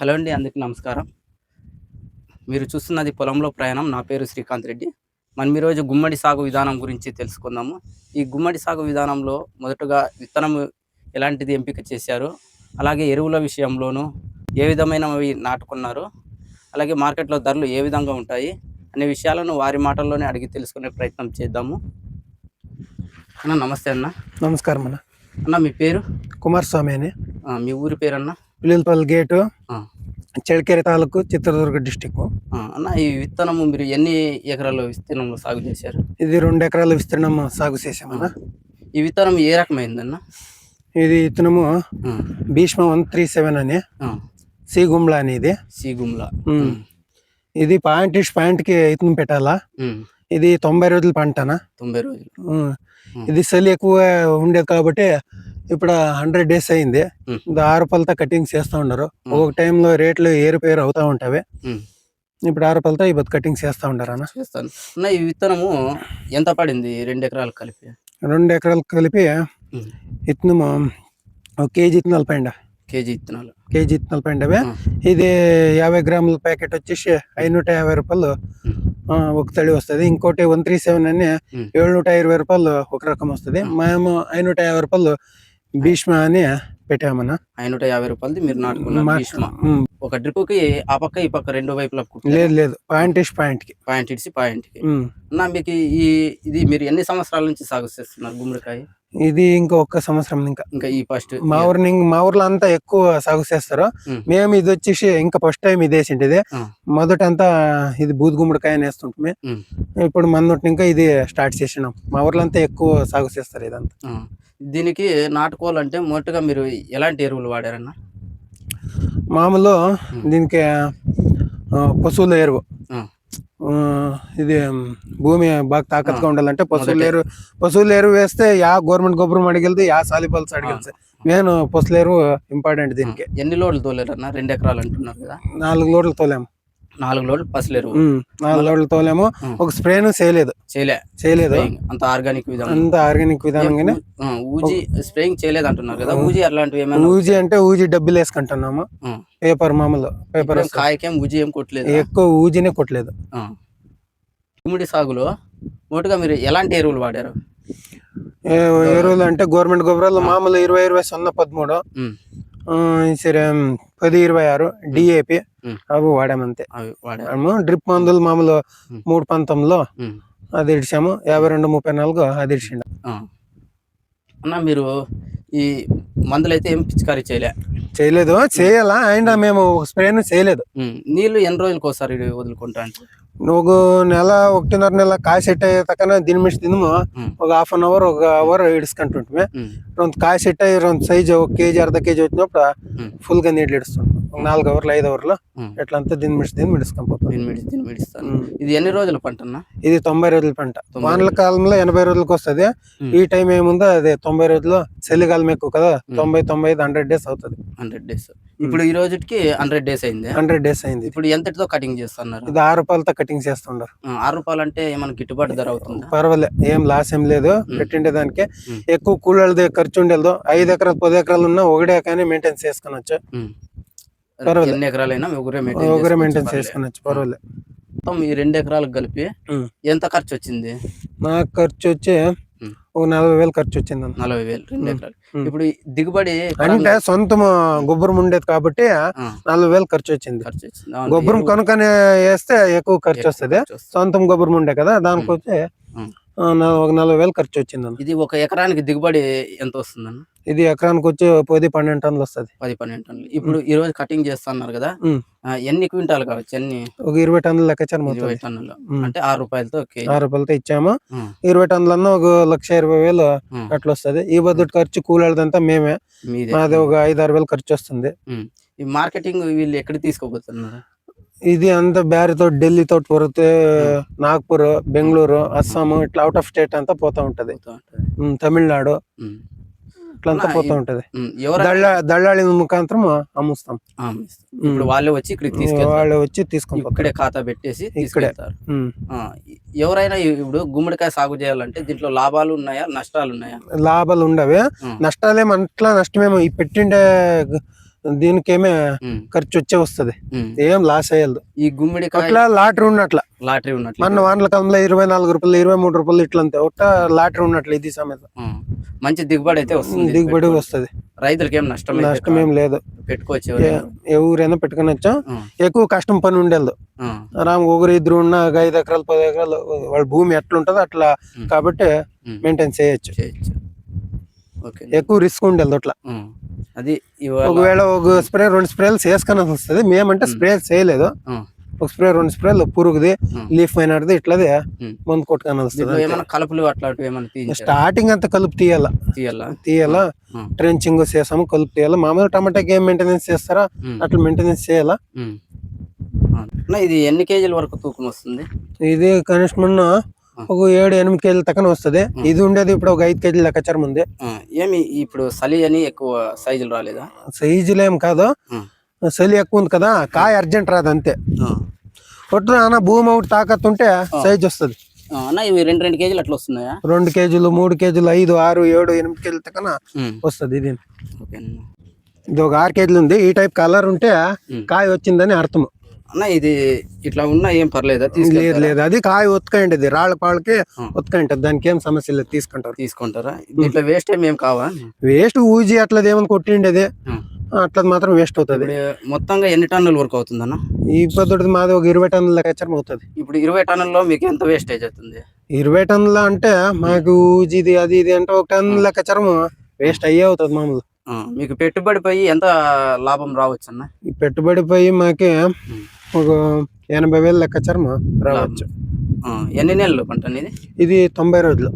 Hello అండి అందరికీ నమస్కారం. మీరు చూస్తున్నది పొలంలో ప్రయాణం. నా పేరు శ్రీకాంత్ రెడ్డి. మనం ఈరోజు గుమ్మడి సాగు విధానం గురించి తెలుసుకుందాము. ఈ గుమ్మడి సాగు విధానంలో మొదటగా విత్తనం ఎలాంటిది ఎంపిక చేశారు? అలాగే ఎరువుల విషయంలోనూ ఏ విధమైనవి నాటుకున్నారు? అలాగే మార్కెట్లో ధరలు ఏ విధంగా ఉంటాయి? అనే విషయాలను వారి మాటల్లోనే అడిగి తెలుసుకునే ప్రయత్నం చేద్దాము. అన్న నమస్తే అన్న. నమస్కారం అన్న. అన్న మీ పేరు? కుమారస్వామి అని. మీ ఊరి పేరు అన్న పిల్లలపల్లి గేటు. చెడకేరి తాలూకు చిత్రదుర్గ డిస్టిక్ అన్న ఈ విత్తనము మీరు ఎన్ని ఎకరాల విస్తీర్ణంలో సాగు చేశారు? ఇది రెండు ఎకరాల విస్తీర్ణం సాగు చేసామన్న ఈ విత్తనం ఏ రకమైందన్న? ఇది ఆ, భీష్మ వన్ త్రీ సెవెన్ అని సి గుమ్లా అని ఇది. ఇది పాయింట్ ఇష్ పాయింట్కి ఇతనం పెట్టాలా? ఇది తొంభై రోజుల పంటనా? తొంభై రోజులు. ఇది చలి ఎక్కువ ఉండేది కాబట్టి ఇప్పుడు హండ్రెడ్ డేస్ అయింది. ఆరు పలతో కటింగ్ చేస్తూ ఉన్నారు. ఉమ్. ఒక టైంలో రేట్లు ఏరుపేరు అవుతా ఉమ్, ఇప్పుడు ఆరు పలతో ఇప్పుడు కటింగ్ చేస్తూ ఉంటారు అన్న. చేస్తాను. అన్న ఈ విత్తనము ఎంత పడింది? రెండు ఎకరాలు కలిపి. రెండు ఎకరాలు కలిపి ఉమ్, ఇత్తనము ఒక కేజీ ఇత్తనాలు పైన. కేజీ విత్తనాలు కేజీ ఇత్తనాలు పైనవే. ఆ, ఇది యాభై గ్రాముల ప్యాకెట్ వచ్చేసి ఐనూట యాభై రూపాయలు. ఒక తడి వస్తుంది. ఇంకోటి వన్ త్రీ సెవెన్ అని ఉమ్. ఏಳ್నూట ఇరవై రూపాయలు ఒక రకం వస్తుంది. మేము ఐనూట యాభై రూపాయలు భీష్మ అని పెట్టామన్న. ఐనూట యాభై రూపాయలది మీరు నాటుకున్నారు భీష్మ. ఒక డ్రిప్కి ఆ పక్క ఈ పక్క రెండు వైపులా లేదు లేదు. పాయింట్ ఇస్ పాయింట్కి. పాయింట్ ఇడిసి పాయింట్కి. అన్న మీకు ఈ ఇది మీరు ఎన్ని సంవత్సరాల నుంచి సాగు చేస్తున్నారు గుమ్మడికాయ? ఇది ఇంకా ఒక్క సంవత్సరం ఇంకా. ఇంకా ఈ ఫస్ట్ మా ఊరిని మా ఊర్లో అంతా ఎక్కువ సాగు చేస్తారు. మేము ఇది వచ్చేసి ఇంకా ఫస్ట్ టైం ఇదేసింటిది ఆ. మొదట అంతా ఇది బూద్ గుమ్మడికాయ వేస్తుంటే. ఇప్పుడు మన ఇంకా ఇది స్టార్ట్ చేసినాం. మా ఊర్లో అంతా ఎక్కువ సాగు చేస్తారు ఇదంతా. దీనికి నాటుకోవాలంటే మొదటగా మీరు ఎలాంటి ఎరువులు వాడారన్న? మామూలు దీనికి పశువుల ఎరువు. ఇది భూమి బాగా తాకత్తుగా ఉండాలంటే పశువుల. ఎరువు పశువుల ఎరువు వేస్తే యా గవర్నమెంట్ గొప్పరం అడిగెళ్తే యా సాలిపల్స్ అడిగెళ్తే నేను పశువుల ఎరువు ఇంపార్టెంట్ దీనికి. ఎన్ని లోడ్లు తోలేరన్న? రెండు ఎకరాలు అంటున్నారు కదా. నాలుగు లోడ్లు తోలేము. నాలుగు లోడ్లు పసలు ఎరువు. నాలుగు లోడ్లు తోలేము. ఒక స్ప్రేను చేయలేదు. చేయలే. చేయలేదు. అంత ఆర్గానిక్ విధానం. అంత ఆర్గానిక్ విధానంగానే ఊజీ స్ప్రేయింగ్ చేయలేదు అంటున్నారు కదా ఊజీ అట్లాంటివి ఏమైనా ఊజీ అంటే ఊజీ డబ్బులు వేసుకుంటున్నాము. పేపర్ మామూలు పేపర్ కాయకేం ఊజీ ఏం కొట్టలేదు? ఎక్కువ ఊజీనే కొట్టలేదు. గుమ్మడి సాగులో మొదటగా మీరు ఎలాంటి ఎరువులు వాడారు? ఎరువులు అంటే గవర్నమెంట్ గొప్పరాలు మామూలు ఇరవై ఇరవై సున్నా పదమూడు సరే పది ఇరవై ఆరు డిఏపి. అవి వాడామంతే. మనము డ్రిప్ మందులు మామూలు. మూడు ఉమ్, అది ఇడిచాము. యాభై రెండు ముప్పై నాలుగు అది ఇడిచిండు. అన్న మీరు ఈ మందులు అయితే ఏం పిచికారీ చేయలే. చేయలేదు. చేయాలా? అయినా మేము స్ప్రేను చేయలేదు. నీళ్ళు ఎన్ని రోజులకు ఒకసారి వదులుకుంటా అంటే? ఒక నెల ఒకటిన్నర నెల కాయ సెట్ అయ్యే తక్కన దీని మించి తినము. ఒక హాఫ్ అన్ అవర్ ఒక అవర్ ఇడుచుకుంటుంటే రెండు కాయ సెట్ అయ్యి రెండు సైజు ఒక కేజీ అర్ధ కేజీ వచ్చినప్పుడు ఫుల్గా నీళ్ళు ఇడుస్తుంటాం ఒక నాలుగు అవర్లు ఐదు అవర్లు ఉమ్. ఎట్లంతా దీని మించి దీన్ని పోతాం దీన్ని మిడిచి దీన్ని మిడిస్తాను. ఉమ్. ఇది ఎన్ని రోజుల పంట ఇది తొంభై రోజుల పంట. వానల కాలంలో ఎనభై రోజులకు వస్తది. ఈ టైం ఏముందో అదే తొంభై రోజులు చలికాలం ఎక్కువ కదా? తొంభై తొంభై ఐదు హండ్రెడ్ డేస్ అవుతుంది. Hundred days. ఇప్పుడు ఈ రోజుకి హండ్రెడ్ డేస్ అయింది. హండ్రెడ్ డేస్ అయింది. ఇప్పుడు ఎంతటితో కటింగ్ చేస్తున్నారు? ఇది ఆరు రూపాయలతో కటింగ్ చేస్తుండారు. ఆ, ఆరు రూపాయలు అంటే ఏమైనా గిట్టుబాటు ధర అవుతుందా? పర్వాలే ఏం లాస్ ఏం లేదు. పెట్టిండే దానికి. ఎక్కువ కూలీలది ఖర్చు ఉండేది ఐదు ఎకరాలు పది ఎకరాలు ఉన్నా ఒకటే కానీ మెయింటైన్ చేసుకునొచ్చు ఉమ్. పర్వాలేదు. ఎన్ని ఎకరాలైనా ఒకరే ఒకరే మెయింటైన్ చేసుకునొచ్చు పర్వాలే. మొత్తం ఈ రెండు ఎకరాలకు కలిపి. ఎంత ఖర్చు వచ్చింది? నాకు ఖర్చు వచ్చి. ఒక నలభై వేలు ఖర్చు వచ్చింది. నలభై వేలు రెండు ఎకరాలు. ఇప్పుడు దిగుబడి అంటే సొంతం గొబ్బరం ఉండేది కాబట్టి నలభై వేలు ఖర్చు వచ్చింది. ఖర్చు వచ్చింది. గొబ్బరం కొనుక్కొని వేస్తే ఎక్కువ ఖర్చు వస్తుంది. సొంతం గొబ్బరం ఉండే కదా దానికి వచ్చి ఒక నలభై వేలు ఖర్చు వచ్చింది అన్న. ఇది ఒక ఎకరానికి దిగుబడి ఎంత వస్తుందన్న? ఇది ఎకరానికి వచ్చి పది పన్నెండు టన్నులు వస్తుంది. పది పన్నెండు టన్నులు. ఇప్పుడు ఈ రోజు కటింగ్ చేస్తున్నారు కదా ఎన్ని క్వింటాలు కావచ్చు? ఎన్ని? ఒక ఇరవై టన్నులు మొత్తం ఇరవై టన్నులు. అంటే ఆరు రూపాయలతో ఆరు రూపాయలతో ఇచ్చాము. ఇరవై టన్నులన్నా ఒక లక్ష ఇరవై వేలు. అట్లా వస్తుంది ఈ బదులు ఖర్చు కూలాడదంతా మేమే. మాది. ఒక ఐదు ఆరు వేలు ఖర్చు వస్తుంది. ఈ మార్కెటింగ్ వీళ్ళు ఎక్కడ తీసుకోబోతున్నారు? ఇది అంతా బ్యారితో ఢిల్లీతో పోతే నాగ్పూర్ బెంగళూరు అస్సాం ఇట్లా అవుట్ ఆఫ్ స్టేట్ అంతా పోతా ఉంటది. తమిళనాడు. ఉమ్. ఇట్లా అంతా అన్నా, పోతా ఉంటది. దళ్ళ దళ్ళాళి ముఖాంతరం అమ్ముస్తాం. ఇప్పుడు వాళ్ళే వచ్చి ఇక్కడికి తీసుకెళ్తారు. వాళ్ళు వచ్చి తీసుకొని పోతారు. ఇక్కడే ఖాతా పెట్టేసి. ఆ, ఎవరైనా ఇప్పుడు గుమ్మడికాయ సాగు చేయాలంటే దీంట్లో లాభాలు ఉన్నాయా నష్టాలు ఉన్నాయా? లాభాలు ఉండవి. నష్టాలేమో అట్లా నష్టమేమో. ఈ పెట్టిండే దీనికేమే ఖర్చు వచ్చే వస్తది. ఏం లాస్ అయ్యదు ఈ గుమ్మిడికాయ అట్లా లాటరీ ఉన్నట్ల. లాటరీ ఉన్నట్లు. మన వానల కాలంలో ఇరవై నాలుగు రూపాయలు ఇరవై మూడు రూపాయలు ఇట్లా అంతే ఒట్ట లాటరీ ఉన్నట్లు ఇది సమేత. మంచి దిగుబడి అయితే వస్తుంది. దిగుబడి వస్తది. రైతులకి ఏం నష్టం నష్టం ఏం లేదు. పెట్టుకోవచ్చు ఎవరైనా. ఏ ఊరైనా పెట్టుకునొచ్చా. ఎక్కువ కష్టం పని ఉండేది. రామ్ ఒకరు ఇద్దరు ఉన్న ఐదు ఎకరాలు పది ఎకరాలు వాళ్ళ భూమి ఎట్లా ఉంటుందో అట్లా. కాబట్టి. మెయింటైన్ చేయొచ్చు. ఎక్కువ రిస్క్ ఉండేది అట్లా. అది ఒకవేళ ఒక స్ప్రే రెండు స్ప్రేలు చేసుకొని వస్తుంది. మేమంటే స్ప్రే చేయలేదు. ఒక స్ప్రే రెండు స్ప్రేలు పురుగుది. లీఫ్ మైనర్ది ఇట్లది. మందు కొట్టుకొని దీంట్లో వస్తుంది ఏమైనా కలుపులు అట్లాంటివి ఏమైనా? స్టార్టింగ్ అంతా కలుపు తీయాల. తీయాలా? తీయాలా? ట్రెంచింగ్ చేసాము కలుపు తీయాలా? మామూలు టమాటాకి ఏం మెయింటెనెన్స్ చేస్తారా? అట్లా మెయింటెనెన్స్ చేయాలా? ఇది ఎన్ని కేజీల వరకు తూకం వస్తుంది? ఇది కనిష్టం ఒక ఏడు ఎనిమిది కేజీల తక్కన వస్తుంది. ఇది ఉండేది ఇప్పుడు ఒక ఐదు కేజీల లెక్కచారం ఉంది. ఆ, ఏమి ఇప్పుడు చలి అని ఎక్కువ సైజులు రాలేదా? సైజులు ఏం కాదు చలి ఎక్కువ ఉంది కదా కాయ అర్జెంట్ రాదు అంతే. ఒట్టు అన్న భూమి ఒకటి తాకత్తుంటే సైజ్ వస్తుంది. అన్న ఇవి రెండు రెండు కేజీలు అట్లా వస్తున్నాయా? రెండు కేజీలు మూడు కేజీలు ఐదు ఆరు ఏడు ఎనిమిది కేజీల తక్కన వస్తుంది ఇది. ఇది ఒక ఆరు కేజీలు ఉంది. ఈ టైప్ కలర్ ఉంటే. కాయ వచ్చిందని అర్థం అన్న ఇది ఇట్లా ఉన్నా ఏం పర్లేదా? లేదు లేదు. అది కాయ ఉతకండి రాళ్ళ పాళ్ళకి. ఉతకండి. దానికి ఏం సమస్య లేదు తీసుకుంటారు. తీసుకుంటారా? దీంట్లో వేస్ట్ ఏం ఏం కావా? వేస్ట్ ఊజీ అట్లది ఏమైనా కొట్టిండేది. ఉమ్. అట్లా మాత్రం వేస్ట్ అవుతుంది. మొత్తంగా ఎన్ని టన్నుల వరకు అవుతుందన్న? ఈ పొద్దుటి మాది ఒక ఇరవై టన్నుల లెక్కచారం అవుతుంది. ఇప్పుడు ఇరవై టన్నుల్లో మీకు ఎంత వేస్టేజ్ అవుతుంది? ఇరవై టన్నుల అంటే మాకు ఊజిది అది ఇది అంటే ఒక టన్ను లెక్కచారం వేస్ట్ అయ్యే అవుతుంది మామూలు. మీకు పెట్టుబడి పోయి ఎంత లాభం రావచ్చు అన్న ఈ పెట్టుబడి పోయి మాకి. ఒక ఎనభై వేలు లెక్కచారం రావచ్చు. ఎన్ని నెలలు పంట అనేది? ఇది తొంభై రోజులు.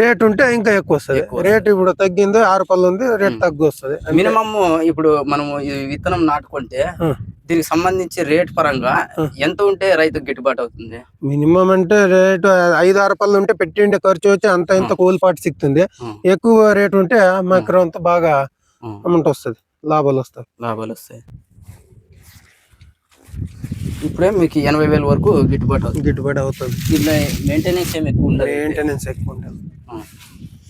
రేట్ ఉంటే ఇంకా ఎక్కువ వస్తుంది. రేట్ ఇప్పుడు తగ్గింది ఆరు పళ్ళు ఉంది రేట్ తగ్గు వస్తుంది. మినిమం ఇప్పుడు మనము ఈ విత్తనం నాటుకుంటే దీనికి సంబంధించి రేట్ పరంగా ఎంత ఉంటే రైతుకు గిట్టుబాటు అవుతుంది? మినిమం అంటే రేటు ఐదు ఆరు పళ్ళు ఉంటే పెట్టిండే ఖర్చు వచ్చి అంత ఇంత కూలిపాటు సిక్తుంది. ఎక్కువ రేట్ ఉంటే మాకు అంత బాగా అమౌంట్ వస్తుంది. లాభాలు వస్తాయి. లాభాలు వస్తాయి. ఇప్పుడే మీకు ఎనభై వేల వరకు గిట్టుబాటు అవుతుంది. గిట్టుబడి అవుతుంది. దీంట్లో మెయింటెనెన్స్ ఏమి ఎక్కువ ఉండదు. మెయింటెనెన్స్ ఎక్కువ ఉంటుంది ఆ,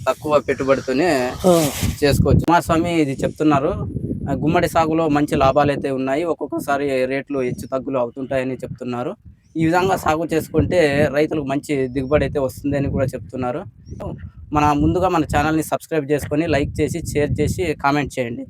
తక్కువ పెట్టుబడితోనే చేసుకోవచ్చు. కుమారస్వామి ఇది చెప్తున్నారు గుమ్మడి సాగులో మంచి లాభాలు అయితే ఉన్నాయి ఒక్కొక్కసారి రేట్లు హెచ్చు తగ్గులు అవుతుంటాయని చెప్తున్నారు. ఈ విధంగా సాగు చేసుకుంటే రైతులకు మంచి దిగుబడి అయితే వస్తుంది అని కూడా చెప్తున్నారు. మన ముందుగా మన ఛానల్ని సబ్స్క్రైబ్ చేసుకొని లైక్ చేసి షేర్ చేసి కామెంట్ చేయండి.